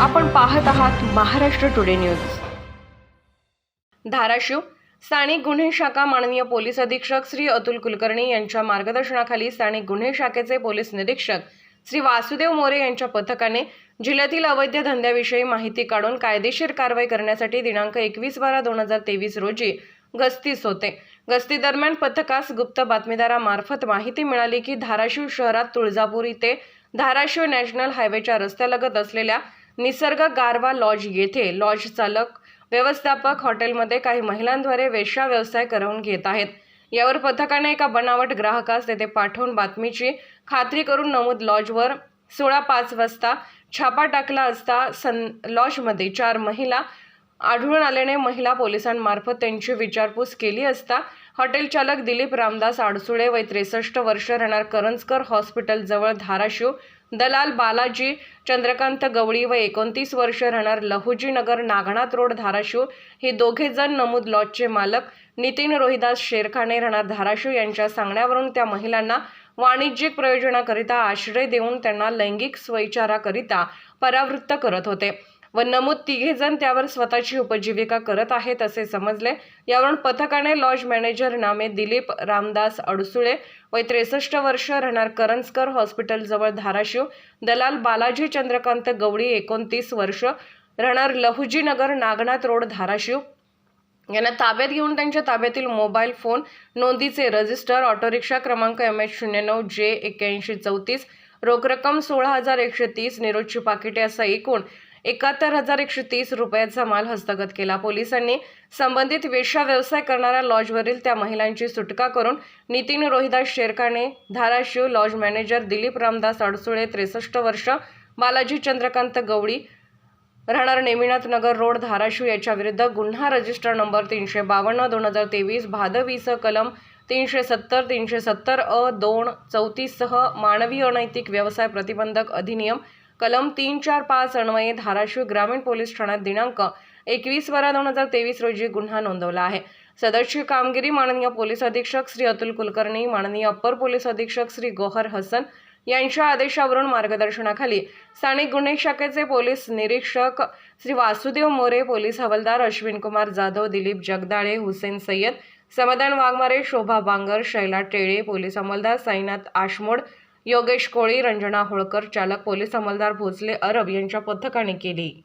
आपण पाहत आहात महाराष्ट्र टुडे न्यूज. धाराशिव स्थानिक गुन्हे शाखा माननीय पोलीस अधीक्षक श्री अतुल कुलकर्णी यांच्या मार्गदर्शनाखाली स्थानिक गुन्हे शाखेचे पोलीस निरीक्षक श्री वासुदेव मोरे यांच्या पथकाने जिल्ह्यातील अवैध धंद्याविषयी माहिती काढून कायदेशीर कारवाई करण्यासाठी दिनांक एकवीस बारा दोन हजार तेवीस रोजी गस्तीस होते. गस्ती दरम्यान पथकास गुप्त बातमीदारामार्फत माहिती मिळाली की धाराशिव शहरात तुळजापूर इथे धाराशिव नॅशनल हायवेच्या रस्त्यालगत असलेल्या निसर्ग गारवा लॉज येथे लॉज चालक व्यवस्थापक हॉटेलमध्ये काही महिलांद्वारे वेश्या व्यवसाय करवून घेत आहेत. यावर पथकाने एका बनावट ग्राहकास तेथे पाठवून बातमीची खात्री करून नमूद लॉजवर सोळा पाच वाजता छापा टाकला असता सन लॉजमध्ये चार महिला आढळून आल्याने महिला पोलिसांमार्फत त्यांची विचारपूस केली असता हॉटेल चालक दिलीप रामदास आडसुळे वय त्रेसष्ट वर्ष राहणार करंजकर हॉस्पिटल जवळ धाराशिव दलाल बालाजी चंद्रकांत गवळी व एकोणतीस वर्ष राहणार लहुजी नगर नागनाथ रोड धाराशिव हे दोघे जण नमूद लॉजचे मालक. नितीन रोहिदास शेरखाने राहणार धाराशिव यांच्या सांगण्यावरून त्या महिलांना वाणिज्यिक प्रयोजनाकरिता आश्रय देऊन त्यांना लैंगिक स्वैचाराकरिता परावृत्त करत होते. व नमूद तिघे जण त्यावर स्वतःची उपजीविका करत आहेत असे समजले. यावरून पथकाने लॉज मॅनेजर नामे दिलीप रामदास अडसुळे वय त्रेसष्ट वर्ष राहणार करंजकर हॉस्पिटलजवळ धाराशिव दलाल बालाजी चंद्रकांत गवळी एकोणतीस वर्ष राहणार लहुजीनगर नागनाथ रोड धाराशिव. यांना ताब्यात घेऊन त्यांच्या ताब्यातील मोबाईल फोन नोंदीचे रजिस्टर ऑटोरिक्षा क्रमांक एम एच शून्य नऊ जे एक्क्याऐंशी चौतीस रोख रक्कम सोळा हजार एकशे तीस निरोजची पाकिटे असा एकूण एकाहत्तर हजार एकशे तीस रुपयाचा माल हस्तगत केला. पोलिसांनी संबंधित वेश्या व्यवसाय करणाऱ्या लॉजवरील त्या महिलांची सुटका करून नितीन रोहिदास शेरकाने धाराशिव लॉज मॅनेजर दिलीप रामदास अडसुळे त्रेसष्ट वर्ष बालाजी चंद्रकांत गवळी राहणार नेमिनाथ नगर रोड धाराशिव याच्या विरुद्ध गुन्हा रजिस्टर नंबर तीनशे बावन्न दोन हजार तेवीस भादवीस कलम तीनशे सत्तर तीनशे सत्तर अ दोन चौतीससह मानवी अनैतिक व्यवसाय प्रतिबंधक अधिनियम कलम तीन चार पाच अन्वये धाराशिव ग्रामीण पोलीस ठाण्यात दिनांक एकवीस बारा दोन हजार तेवीस रोजी गुन्हा नोंदवला आहे. सदरची कामगिरी माननीय पोलीस अधीक्षक श्री अतुल कुलकर्णी माननीय अप्पर पोलीस अधीक्षक श्री गोहर हसन यांच्या आदेशावरून मार्गदर्शनाखाली स्थानिक गुन्हे शाखेचे पोलीस निरीक्षक श्री वासुदेव मोरे पोलीस हवालदार अश्विन कुमार जाधव दिलीप जगदाळे हुसेन सय्यद समाधान वाघमारे शोभा बांगर शैला टेळे पोलीस अंमलदार साईनाथ आशमोड योगेश कोळी रंजना होळकर चालक पोलीस अंमलदार भोसले अरब यांच्या पथकाने केली.